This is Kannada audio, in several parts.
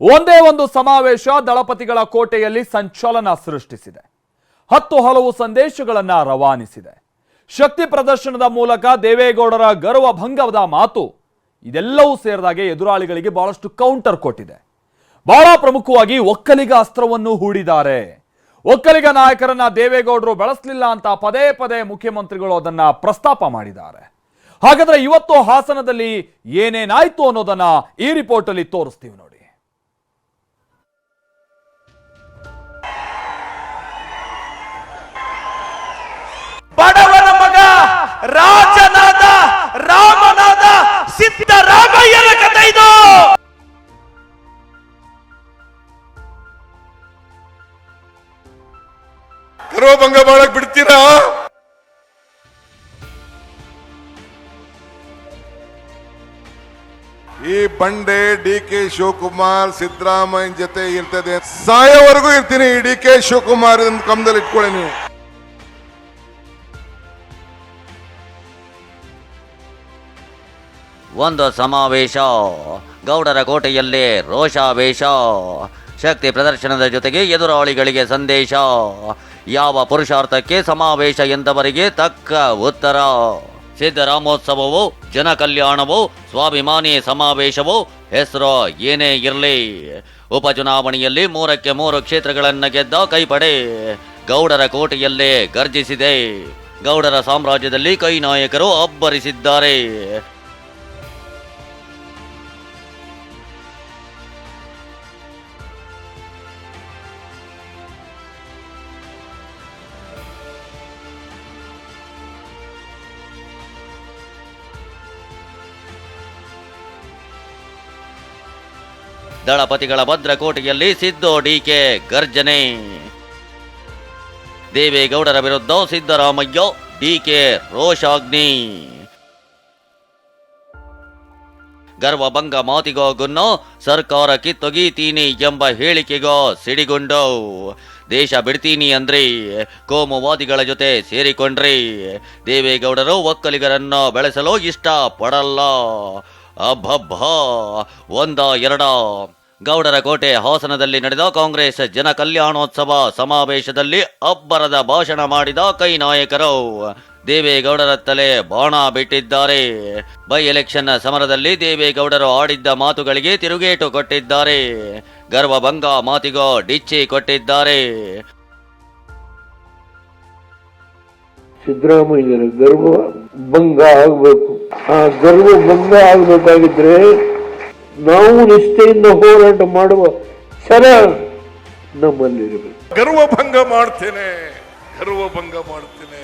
ಒಂದೇ ಒಂದು ಸಮಾವೇಶ ದಳಪತಿಗಳ ಕೋಟೆಯಲ್ಲಿ ಸಂಚಲನ ಸೃಷ್ಟಿಸಿದೆ. ಹತ್ತು ಹಲವು ಸಂದೇಶಗಳನ್ನ ರವಾನಿಸಿದೆ. ಶಕ್ತಿ ಪ್ರದರ್ಶನದ ಮೂಲಕ ದೇವೇಗೌಡರ ಗರ್ವ ಭಂಗದ ಮಾತು ಇದೆಲ್ಲವೂ ಸೇರಿದಾಗೆ ಎದುರಾಳಿಗಳಿಗೆ ಬಹಳಷ್ಟು ಕೌಂಟರ್ ಕೊಟ್ಟಿದೆ. ಬಹಳ ಪ್ರಮುಖವಾಗಿ ಒಕ್ಕಲಿಗ ಅಸ್ತ್ರವನ್ನು ಹೂಡಿದ್ದಾರೆ. ಒಕ್ಕಲಿಗ ನಾಯಕರನ್ನ ದೇವೇಗೌಡರು ಬಳಸಲಿಲ್ಲ ಅಂತ ಪದೇ ಪದೇ ಮುಖ್ಯಮಂತ್ರಿಗಳು ಅದನ್ನ ಪ್ರಸ್ತಾಪ ಮಾಡಿದ್ದಾರೆ. ಹಾಗಾದ್ರೆ ಇವತ್ತು ಹಾಸನದಲ್ಲಿ ಏನೇನಾಯ್ತು ಅನ್ನೋದನ್ನ ಈ ರಿಪೋರ್ಟ್ ಅಲ್ಲಿ ತೋರಿಸ್ತೀವಿ ರಾಜನಾದ, ರಾಮನಾದ ಸಿದ್ದರಾಮಯ್ಯನ ಕಥೆ ಇದು. ಗರ್ವಭಂಗ ಮಾಡಕ್ ಬಿಡ್ತೀರಾ? ಈ ಬಂಡೆ ಡಿ ಕೆ ಶಿವಕುಮಾರ್ ಸಿದ್ದರಾಮಯ್ಯ ಜೊತೆ ಇರ್ತದೆ. ಸಾಯೋವರೆಗೂ ಇರ್ತೀನಿ ಡಿ ಕೆ ಶಿವಕುಮಾರ್ ಕಮ್ದಲ್ಲಿ ಇಟ್ಕೊಳ್ಳಿ ನೀವು. ಒಂದು ಸಮಾವೇಶ. ಗೌಡರ ಕೋಟೆಯಲ್ಲಿ ರೋಷಾವೇಶ. ಶಕ್ತಿ ಪ್ರದರ್ಶನದ ಜೊತೆಗೆ ಎದುರಾಳಿಗಳಿಗೆ ಸಂದೇಶ. ಯಾವ ಪುರುಷಾರ್ಥಕ್ಕೆ ಸಮಾವೇಶ ಎಂದವರಿಗೆ ತಕ್ಕ ಉತ್ತರ. ಸಿದ್ದರಾಮೋತ್ಸವವು ಜನ ಕಲ್ಯಾಣವು, ಸ್ವಾಭಿಮಾನಿ ಸಮಾವೇಶವು, ಹೆಸರು ಏನೇ ಇರಲಿ. ಉಪಚುನಾವಣೆಯಲ್ಲಿ ಮೂರಕ್ಕೆ ಮೂರು ಕ್ಷೇತ್ರಗಳನ್ನು ಗೆದ್ದ ಕೈಪಡೆ. ಗೌಡರ ಕೋಟೆಯಲ್ಲೇ ಗರ್ಜಿಸಿದೆ. ಗೌಡರ ಸಾಮ್ರಾಜ್ಯದಲ್ಲಿ ಕೈ ನಾಯಕರು ಅಬ್ಬರಿಸಿದ್ದಾರೆ. ದಳಪತಿಗಳ ಭದ್ರಕೋಟೆಯಲ್ಲಿ ಸಿದ್ದು ಡಿಕೆ ಗರ್ಜನೆ. ದೇವೇಗೌಡರ ವಿರುದ್ಧ ಸಿದ್ದರಾಮಯ್ಯ ಡಿಕೆ ರೋಷಾಗ್ನಿ. ಗರ್ವಭಂಗ ಮಾತಿಗೋ ಗುನ್ನು, ಸರ್ಕಾರ ಕಿತ್ತೊಗೀತೀನಿ ಎಂಬ ಹೇಳಿಕೆಗೋ ಸಿಡಿಗೊಂಡು. ದೇಶ ಬಿಡ್ತೀನಿ ಅಂದ್ರಿ, ಕೋಮುವಾದಿಗಳ ಜೊತೆ ಸೇರಿಕೊಂಡ್ರಿ. ದೇವೇಗೌಡರು ಒಕ್ಕಲಿಗರನ್ನು ಬೆಳೆಸಲು ಇಷ್ಟ ಪಡಲ್ಲ ಅಬ್ಬಬ್ಬ, ಒಂದ, ಎರಡ. ಗೌಡರ ಕೋಟೆ ಹಾಸನದಲ್ಲಿ ನಡೆದ ಕಾಂಗ್ರೆಸ್ ಜನ ಕಲ್ಯಾಣೋತ್ಸವ ಸಮಾವೇಶದಲ್ಲಿ ಅಬ್ಬರದ ಭಾಷಣ ಮಾಡಿದ ಕೈ ನಾಯಕರು. ದೇವೇಗೌಡರ ತಲೆ ಬಾಣ ಬಿಟ್ಟಿದ್ದಾರೆ. ಬೈ ಎಲೆಕ್ಷನ್ ಸಮರದಲ್ಲಿ ದೇವೇಗೌಡರು ಆಡಿದ್ದ ಮಾತುಗಳಿಗೆ ತಿರುಗೇಟು ಕೊಟ್ಟಿದ್ದಾರೆ. ಗರ್ವಭಂಗ ಮಾತಿಗೋ ಡಿಚ್ಚಿ ಕೊಟ್ಟಿದ್ದಾರೆ. ಸಿದ್ದರಾಮಯ್ಯರ ಗರ್ವ ಭಂಗ ಆಗಬೇಕು. ಆ ಗರ್ವ ಭಂಗ ಆಗಬೇಕಾಗಿದ್ರೆ ನಾವು ನಿಷ್ಠೆಯಿಂದ ಹೋರಾಟ ಮಾಡುವ ಸರ ನಮ್ಮಲ್ಲಿರಬೇಕು. ಗರ್ವಭಂಗ ಮಾಡ್ತೇನೆ. ಗರ್ವಭಂಗ ಮಾಡ್ತೇನೆ.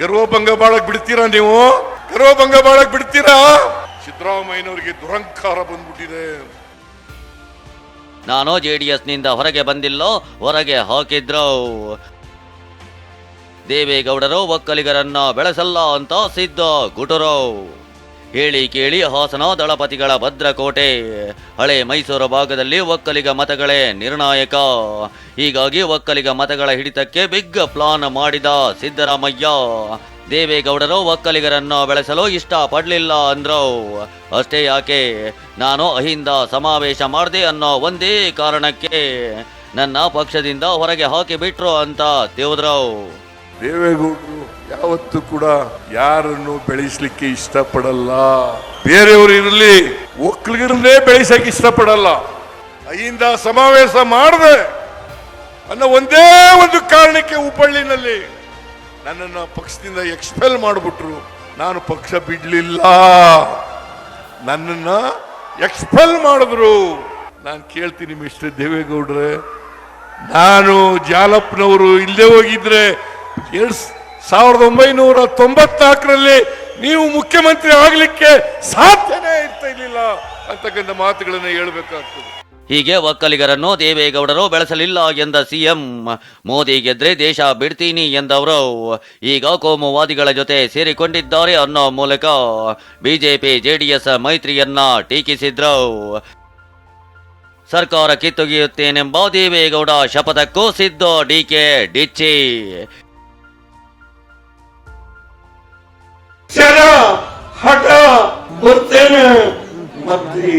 ಗರ್ವಭಂಗ ಮಾಡಕ್ ಬಿಡ್ತೀರಾ ನೀವು? ಗರ್ವಭಂಗ ಮಾಡಕ್ ಬಿಡ್ತೀರಾ? ಸಿದ್ದರಾಮಯ್ಯನವರಿಗೆ ದುರಂಕಾರ ಬಂದ್ಬಿಟ್ಟಿದೆ. ನಾನು ಜೆ ಡಿ ಎಸ್ನಿಂದ ಹೊರಗೆ ಬಂದಿಲ್ಲೋ ಹೊರಗೆ ಹಾಕಿದ್ರು. ದೇವೇಗೌಡರು ಒಕ್ಕಲಿಗರನ್ನ ಬೆಳೆಸಲ್ಲ ಅಂತ ಸಿದ್ದ ಗುಟುರು. ಹೇಳಿ ಕೇಳಿ ಹಾಸನ ದಳಪತಿಗಳ ಭದ್ರಕೋಟೆ. ಹಳೆ ಮೈಸೂರು ಭಾಗದಲ್ಲಿ ಒಕ್ಕಲಿಗ ಮತಗಳೇ ನಿರ್ಣಾಯಕ. ಹೀಗಾಗಿ ಒಕ್ಕಲಿಗ ಮತಗಳ ಹಿಡಿತಕ್ಕೆ ಬಿಗ್ ಪ್ಲಾನ್ ಮಾಡಿದ ಸಿದ್ದರಾಮಯ್ಯ. ದೇವೇಗೌಡರು ಒಕ್ಕಲಿಗರನ್ನು ಬೆಳೆಸಲು ಇಷ್ಟಪಡಲಿಲ್ಲ ಅಂದ್ರು. ಅಷ್ಟೇ ಯಾಕೆ? ನಾನು ಅಹಿಂದ ಸಮಾವೇಶ ಮಾಡಿದೆ ಅನ್ನೋ ಒಂದೇ ಕಾರಣಕ್ಕೆ ನನ್ನ ಪಕ್ಷದಿಂದ ಹೊರಗೆ ಹಾಕಿ ಬಿಟ್ರು ಅಂತ ದೇವೇಗೌಡರು ಯಾವತ್ತೂ ಕೂಡ ಯಾರನ್ನು ಬೆಳೆಸಲಿಕ್ಕೆ ಇಷ್ಟಪಡಲ್ಲ. ಬೇರೆಯವರು ಇರಲಿ, ಒಕ್ಕಲಿಗರನ್ನೇ ಬೆಳೆಸಕ್ಕೆ ಇಷ್ಟಪಡಲ್ಲ. ಅಹಿಂದ ಸಮಾವೇಶ ಮಾಡದೆ ಅನ್ನೋ ಒಂದೇ ಒಂದು ಕಾರಣಕ್ಕೆ ಹುಬ್ಬಳ್ಳಿನಲ್ಲಿ ನನ್ನನ್ನು ಪಕ್ಷದಿಂದ ಎಕ್ಸ್ಪೆಲ್ ಮಾಡಿಬಿಟ್ರು. ನಾನು ಪಕ್ಷ ಬಿಡಲಿಲ್ಲ. ನನ್ನನ್ನು ಎಕ್ಸ್ಪೆಲ್ ಮಾಡಿದ್ರು. ನಾನು ಕೇಳ್ತೀನಿ ಮಿಸ್ಟರ್ ದೇವೇಗೌಡ್ರೆ. ನಾನು ಜಾಲಪ್ಪನವರು ಇಲ್ಲದೆ ಹೋಗಿದ್ರೆ ಎರಡ್ ಸಾವಿರದ ಒಂಬೈನೂರ ತೊಂಬತ್ನಾಲ್ಕರಲ್ಲಿ ನೀವು ಮುಖ್ಯಮಂತ್ರಿ ಆಗಲಿಕ್ಕೆ ಸಾಧ್ಯನೇ ಇರ್ತಾ ಇರಲಿಲ್ಲ ಅಂತಕ್ಕಂಥ ಮಾತುಗಳನ್ನು ಹೇಳಬೇಕಾಗ್ತದೆ. ಹೀಗೆ ಒಕ್ಕಲಿಗರನ್ನು ದೇವೇಗೌಡರು ಬೆಳೆಸಲಿಲ್ಲ ಎಂದ ಸಿಎಂ. ಮೋದಿ ಗೆದ್ರೆ ದೇಶ ಬಿಡ್ತೀನಿ ಎಂದವರು. ಈಗ ಕೋಮುವಾದಿಗಳ ಜೊತೆ ಸೇರಿಕೊಂಡಿದ್ದಾರೆ ಅನ್ನೋ ಮೂಲಕ ಬಿಜೆಪಿ ಜೆಡಿಎಸ್ ಮೈತ್ರಿಯನ್ನ ಟೀಕಿಸಿದ್ರು. ಸರ್ಕಾರ ಕಿತ್ತೊಗೆಯುತ್ತೇನೆಂಬ ದೇವೇಗೌಡ ಶಪಥಕ್ಕೂ ಸಿದ್ದು ಡಿಕೆ ಡಿಚ್ಚಿ. ಛಲ ಹಠ ಬರ್ತೇನೆ. ಮಂತ್ರಿ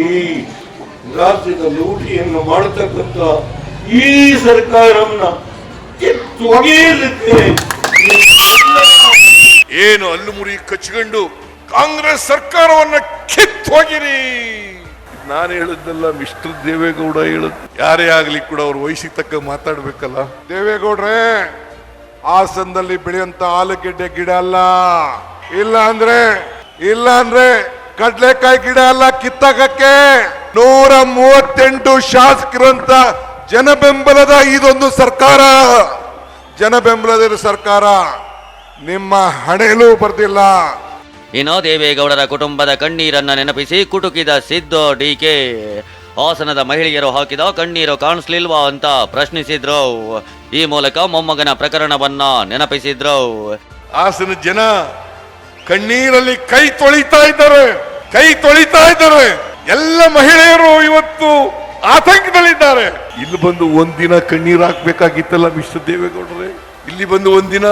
ರಾಜ್ಯದ ಲೂಟಿಯನ್ನು ಮಾಡತಕ್ಕಂತ ಈ ಸರ್ಕಾರವನ್ನ ಕಿತ್ತು ಒಗೆಯಲಿಕ್ಕೆ ಏನು ಅಲ್ಲು ಮುರಿ ಕಚ್ಕೊಂಡು ಕಾಂಗ್ರೆಸ್ ಸರ್ಕಾರವನ್ನ ಕಿತ್ತು ಹೋಗಿರಿ ನಾನು ಹೇಳಿದ್ದಲ್ಲ ಮಿಸ್ಟರ್ ದೇವೇಗೌಡ ಹೇಳು ಯಾರೇ ಆಗ್ಲಿ ಕೂಡ ಅವ್ರ ವಯಸ್ಸಿಗೆ ತಕ್ಕ ಮಾತಾಡ್ಬೇಕಲ್ಲ. ದೇವೇಗೌಡ್ರೆ ಹಾಸನದಲ್ಲಿ ಬೆಳೆಯುವಂತ ಆಲೂಗೆಡ್ಡೆ ಗಿಡ ಅಲ್ಲ. ಇಲ್ಲ ಅಂದ್ರೆ ಇಲ್ಲ ಅಂದ್ರೆ ಕಡ್ಲೆಕಾಯಿ ಗಿಡ ಅಲ್ಲ ಕಿತ್ತಾಕಕ್ಕೆ ನೂರ ಮೂವತ್ತೆಂಟು ಶಾಸಕರಂತ ಜನಬೆಂಬಲದ ಇದೊಂದು ಸರ್ಕಾರ. ಜನಬೆಂಬಲದ ಸರ್ಕಾರ ನಿಮ್ಮ ಹಣೆಯಲ್ಲೂ ಬರ್ತಿಲ್ಲ ಇನ್ನು ದೇವೇಗೌಡರ ಕುಟುಂಬದ ಕಣ್ಣೀರನ್ನ ನೆನಪಿಸಿ ಕುಟುಕಿದ ಸಿದ್ದು ಡಿಕೆ ಹಾಸನದ ಮಹಿಳೆಯರು ಹಾಕಿದ ಕಣ್ಣೀರು ಕಾಣಿಸ್ಲಿಲ್ವಾ ಅಂತ ಪ್ರಶ್ನಿಸಿದ್ರು. ಈ ಮೂಲಕ ಮೊಮ್ಮಗನ ಪ್ರಕರಣವನ್ನ ನೆನಪಿಸಿದ್ರು. ಹಾಸನ ಜನ ಕಣ್ಣೀರಲ್ಲಿ ಕೈ ತೊಳಿತಾ ಇದ್ದಾರೆ ಕೈ ತೊಳಿತಾ ಇದ್ದಾರೆ. ಎಲ್ಲ ಮಹಿಳೆಯರು ಇವತ್ತು ಆತಂಕದಲ್ಲಿದ್ದಾರೆ. ಇಲ್ಲಿ ಬಂದು ಒಂದಿನ ಕಣ್ಣೀರು ಹಾಕ್ಬೇಕಾಗಿತ್ತಲ್ಲ ಮಿಸ್ಟರ್ ದೇವೇಗೌಡರೇ? ಇಲ್ಲಿ ಬಂದು ಒಂದಿನ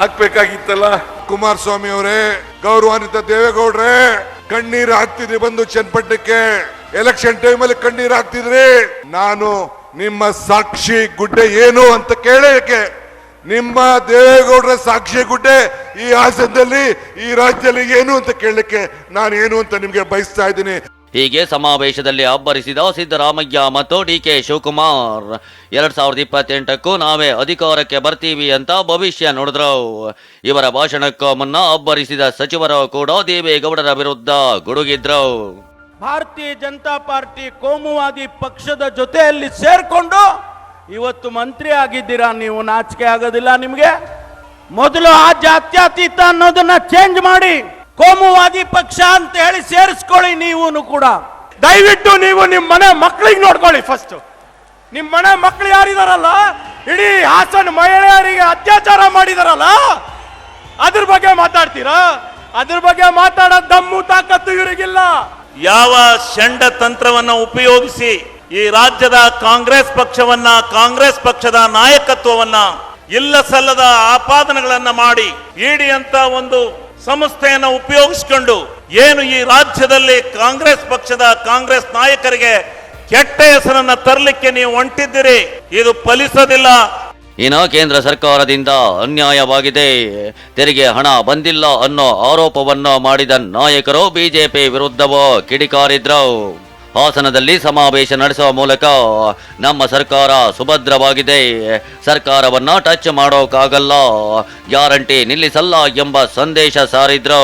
ಹಾಕ್ಬೇಕಾಗಿತ್ತಲ್ಲ. ಕುಮಾರಸ್ವಾಮಿ ಅವರೇ ಗೌರವಾನ್ವಿತ ದೇವೇಗೌಡ್ರೆ ಕಣ್ಣೀರು ಹಾಕ್ತಿದ್ರಿ ಬಂದು ಚನ್ನಪಟ್ಟಣಕ್ಕೆ. ಎಲೆಕ್ಷನ್ ಟೈಮ್ ಅಲ್ಲಿ ಕಣ್ಣೀರು ಹಾಕ್ತಿದ್ರಿ. ನಾನು ನಿಮ್ಮ ಸಾಕ್ಷಿ ಗುಡ್ಡೆ ಏನು ಅಂತ ಕೇಳಕ್ಕೆ ನಿಮ್ಮ ದೇವೇಗೌಡರ ಸಾಕ್ಷಿ ಗುಡ್ಡೆ ಈ ಹಾಸನದಲ್ಲಿ ಈ ರಾಜ್ಯದಲ್ಲಿ ಏನು ಅಂತ ಕೇಳಲಿಕ್ಕೆ ನಾನು ಏನು ಅಂತ ನಿಮಗೆ ಬಯಸ್ತಾ ಇದ್ದೀನಿ. ಹೀಗೆ ಸಮಾವೇಶದಲ್ಲಿ ಅಬ್ಬರಿಸಿದ ಸಿದ್ದರಾಮಯ್ಯ ಮತ್ತು ಡಿ ಕೆ ಶಿವಕುಮಾರ್. ಎರಡ್ ಸಾವಿರದ ಇಪ್ಪತ್ತೆಂಟಕ್ಕೂ ನಾವೇ ಅಧಿಕಾರಕ್ಕೆ ಬರ್ತೀವಿ ಅಂತ ಭವಿಷ್ಯ ನೋಡಿದ್ರು. ಇವರ ಭಾಷಣಕ್ಕೂ ಮುನ್ನ ಅಬ್ಬರಿಸಿದ ಸಚಿವರು ಕೂಡ ದೇವೇಗೌಡರ ವಿರುದ್ಧ ಗುಡುಗಿದ್ರು. ಭಾರತೀಯ ಜನತಾ ಪಾರ್ಟಿ ಕೋಮುವಾದಿ ಪಕ್ಷದ ಜೊತೆಯಲ್ಲಿ ಸೇರ್ಕೊಂಡು ಇವತ್ತು ಮಂತ್ರಿ ಆಗಿದ್ದೀರಾ? ನೀವು ನಾಚಿಕೆ ಆಗೋದಿಲ್ಲ ನಿಮಗೆ? ಮೊದಲು ಆ ಜಾತ್ಯತೀತ ಅನ್ನೋದನ್ನ ಚೇಂಜ್ ಮಾಡಿ ಕೋಮುವಾದಿ ಪಕ್ಷ ಅಂತ ಹೇಳಿ ಸೇರಿಸ್ಕೊಳ್ಳಿ ನೀವು ಕೂಡ. ದಯವಿಟ್ಟು ನೀವು ನಿಮ್ಮ ಮನೆ ಮಕ್ಕಳಿಗೆ ನೋಡ್ಕೊಳ್ಳಿ ಫಸ್ಟ್ ನಿಮ್ಮ ಮನೆ ಮಕ್ಕಳು ಯಾರಿದಾರಲ್ಲ? ಇಡೀ ಹಾಸನ ಮಹಿಳೆಯರಿಗೆ ಅತ್ಯಾಚಾರ ಮಾಡಿದಾರಲ್ಲ? ಅದ್ರ ಬಗ್ಗೆ ಮಾತಾಡ್ತೀರಾ? ಅದ್ರ ಬಗ್ಗೆ ಮಾತಾಡೋ ದಮ್ಮು ತಾಕತ್ತು ಇವರಿಗಿಲ್ಲ. ಯಾವ ಷಂಡ ತಂತ್ರವನ್ನ ಉಪಯೋಗಿಸಿ ಈ ರಾಜ್ಯದ ಕಾಂಗ್ರೆಸ್ ಪಕ್ಷವನ್ನ, ಕಾಂಗ್ರೆಸ್ ಪಕ್ಷದ ನಾಯಕತ್ವವನ್ನ ಇಲ್ಲ ಸಲ್ಲದ ಆಪಾದನೆಗಳನ್ನ ಮಾಡಿ ಇಡಿ ಅಂತ ಒಂದು ಸಂಸ್ಥೆಯನ್ನ ಉಪಯೋಗಿಸಿಕೊಂಡು ಏನು ಈ ರಾಜ್ಯದಲ್ಲಿ ಕಾಂಗ್ರೆಸ್ ಪಕ್ಷದ ಕಾಂಗ್ರೆಸ್ ನಾಯಕರಿಗೆ ಕೆಟ್ಟ ಹೆಸರನ್ನ ತರಲಿಕ್ಕೆ ನೀವು ಹೊಂಟಿದ್ದೀರಿ, ಇದು ಫಲಿಸೋದಿಲ್ಲ. ಇನ್ನು ಕೇಂದ್ರ ಸರ್ಕಾರದಿಂದ ಅನ್ಯಾಯವಾಗಿದೆ, ತೆರಿಗೆ ಹಣ ಬಂದಿಲ್ಲ ಅನ್ನೋ ಆರೋಪವನ್ನು ಮಾಡಿದ ನಾಯಕರು ಬಿಜೆಪಿ ವಿರುದ್ಧವೋ ಕಿಡಿಕಾರಿದ್ರು? ಹಾಸನದಲ್ಲಿ ಸಮಾವೇಶ ನಡೆಸುವ ಮೂಲಕ ನಮ್ಮ ಸರ್ಕಾರ ಸುಭದ್ರವಾಗಿದೆ. ಸರ್ಕಾರವನ್ನ ಟಚ್ ಮಾಡೋಕ್ಕಾಗಲ್ಲ ಗ್ಯಾರಂಟಿ ನಿಲ್ಲಿಸಲ್ಲ ಎಂಬ ಸಂದೇಶ ಸಾರಿದ್ರು.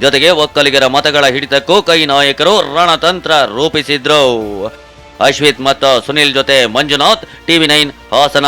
ಜೊತೆಗೆ ಒಕ್ಕಲಿಗರ ಮತಗಳ ಹಿಡಿತಕ್ಕೂ ಕೈ ನಾಯಕರು ರಣತಂತ್ರ ರೂಪಿಸಿದ್ರು. ಅಶ್ವಿತ್ ಮತ್ತು ಸುನಿಲ್ ಜೊತೆ ಮಂಜುನಾಥ್, ಟಿವಿ ನೈನ್ ಹಾಸನ.